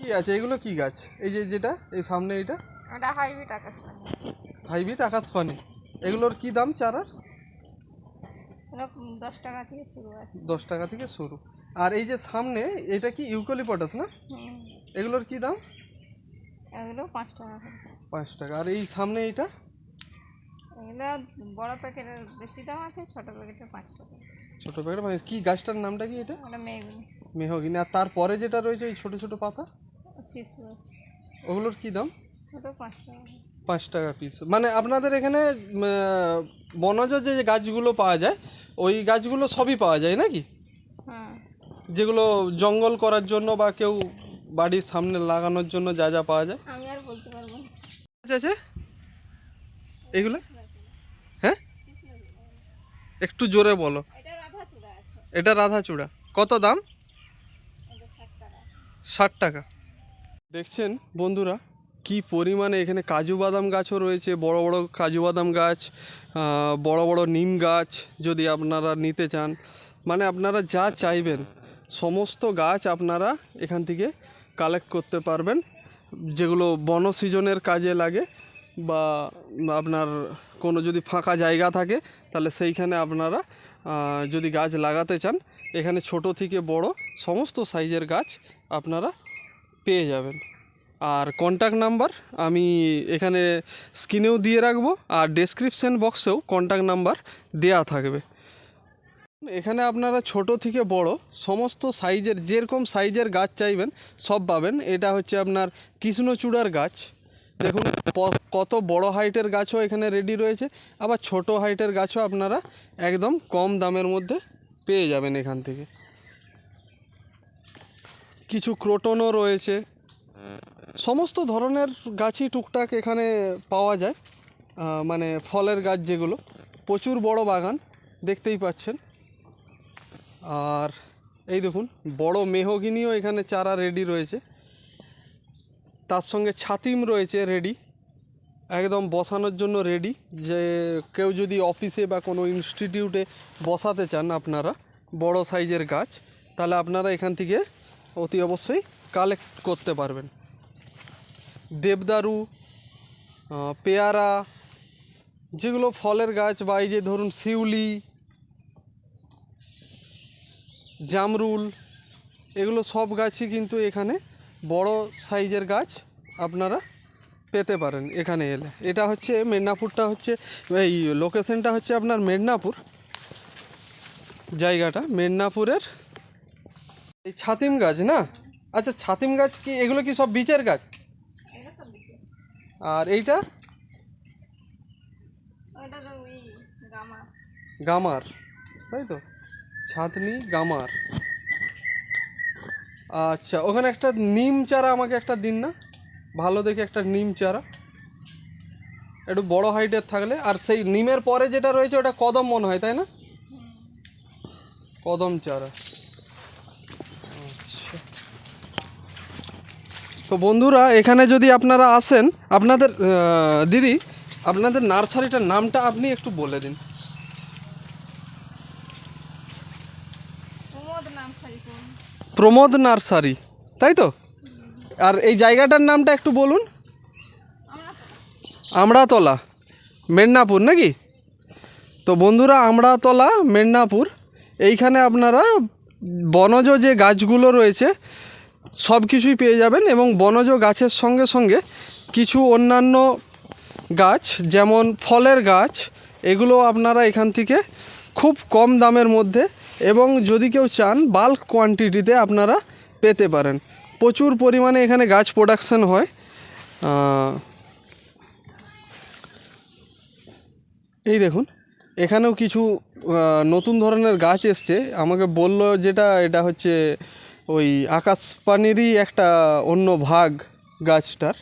কি আছে? এগুলো কি গাছ? এই যে যেটা এই সামনে এটা ওটা হাইব্রিড আকাশবাণী হাইব্রিড আকাশপানি। এগুলোর কি দাম চারার? দশ টাকা থেকে শুরু আছে। দশ টাকা থেকে শুরু। আর এই যে সামনে এটা কি ইউকলিপটাস না? এগুলোর কি দাম? এগুলো পাঁচ টাকা পাঁচ টাকা। আর এই সামনে এইটা? এগুলো বড় প্যাকেটের বেশি দাম আছে ছোট প্যাকেটের পাঁচ টাকা। ছোট প্যাকেট মানে কি গাছটার নামটা কি এটা? মেয়েগুলি মেহগিনি। আর তারপরে যেটা রয়েছে এই ছোট ছোট পাতা? ওগুলোর কি দাম? পাঁচ টাকা পিস মানে আপনাদের এখানে বনজ যে গাছগুলো পাওয়া যায় ওই গাছগুলো সবই পাওয়া যায় নাকি? হ্যাঁ। যেগুলো জঙ্গল করার জন্য বা কেউ বাড়ির সামনে লাগানোর জন্য যা যা পাওয়া যায়? আমি আর বলতে পারব না। আছে এগুলো? হ্যাঁ? একটু জোরে বলো। এটা রাধা চূড়া কত দাম? ষাট টাকা। দেখছেন বন্ধুরা, কি পরিমাণে এখানে কাজু বাদাম গাছও রয়েছে, বড় বড় কাজু বাদাম গাছ বড় বড় নিম গাছ যদি আপনারা নিতে চান। মানে আপনারা যা চাইবেন, সমস্ত গাছ আপনারা এখান থেকে কালেক্ট করতে পারবেন। যেগুলো বন সিজনের কাজে লাগে বা আপনার কোনো যদি ফাঁকা জায়গা থাকে, তাহলে সেইখানে আপনারা যদি গাছ লাগাতে চান, এখানে ছোট থেকে বড় সমস্ত সাইজের গাছ আপনারা পেয়ে যাবেন। আর কন্ট্যাক্ট নাম্বার আমি এখানে স্ক্রিনেও দিয়ে রাখব, আর ডেসক্রিপশন বক্সেও কন্ট্যাক্ট নাম্বার দেয়া থাকবে। এখানে আপনারা ছোট থেকে বড় সমস্ত সাইজের, যেরকম সাইজের গাছ চাইবেন, সব পাবেন। এটা হচ্ছে আপনার কৃষ্ণচূড়ার গাছ। দেখুন কত বড় হাইটের গাছও এখানে রেডি রয়েছে। আবার ছোট হাইটের গাছও আপনারা একদম কম দামের মধ্যে পেয়ে যাবেন এখান থেকে। কিছু ক্রোটনও রয়েছে। সমস্ত ধরনের গাছই টুকটাক এখানে পাওয়া যায়। মানে ফলের গাছ যেগুলো। প্রচুর বড় বাগান, দেখতেই পাচ্ছেন। আর এই দেখুন, বড় মেহগিনিও এখানে চারা রেডি রয়েছে। তার সঙ্গে ছাতিম রয়েছে রেডি একদম বসানোর জন্য রেডি যে কেউ যদি অফিসে বা কোনো ইনস্টিটিউটে বসাতে চান আপনারা, বড় সাইজের গাছ, তাহলে আপনারা এখান থেকে অতি অবশ্যই কালেক্ট করতে পারবেন। দেবদারু পেয়ারা, যেগুলো ফলের গাছ বা এই যে ধরুন শিউলি, জামরুল, এগুলো সব গাছই কিন্তু এখানে বড় সাইজের গাছ আপনারা পেতে পারেন এখানে এলে। এটা হচ্ছে মেদিনীপুরটা হচ্ছে, এই লোকেশনটা হচ্ছে আপনার মেদিনীপুর। জায়গাটা মেদিনীপুরের এই ছাতিম গাছ না? আচ্ছা ছাতিম গাছ কি এগুলো কি সব বীচের গাছ? আর এইটা? গামার। তাই তো? ছাতনি গামার। আচ্ছা ওখানে একটা নিম চারা আমাকে একটা দিন না। ভালো দেখে একটা নিম চারা। একটু বড় হাইটের থাকলে। আর সেই নিমের পরে যেটা রয়েছে ওটা কদম মনে হয় তাই না? কদম চারা। তো বন্ধুরা এখানে যদি আপনারা আসেন আপনাদের দিদি আপনাদের নার্সারিটার নামটা আপনি একটু বলে দিন। প্রমোদ নার্সারি তাই তো? আর এই জায়গাটার নামটা একটু বলুন। আমড়াতলা মেদিনীপুর নাকি? তো বন্ধুরা আমড়াতলা মেদিনীপুর এইখানে আপনারা বনজ যে গাছগুলো রয়েছে সব কিছুই পেয়ে যাবেন এবং বনজ গাছের সঙ্গে সঙ্গে কিছু অন্যান্য গাছ, যেমন ফলের গাছ, এগুলো আপনারা এখান থেকে খুব কম দামের মধ্যে এবং যদি কেউ চান বাল্ক কোয়ান্টিটিতে আপনারা পেতে পারেন। প্রচুর পরিমাণে এখানে গাছ প্রোডাকশন হয়। এই দেখুন, এখানেও কিছু নতুন ধরনের গাছ এসছে। আমাকে বলল যেটা, এটা হচ্ছে ওই আকাশ পানিরই একটা অন্য ভাগ গাছটার।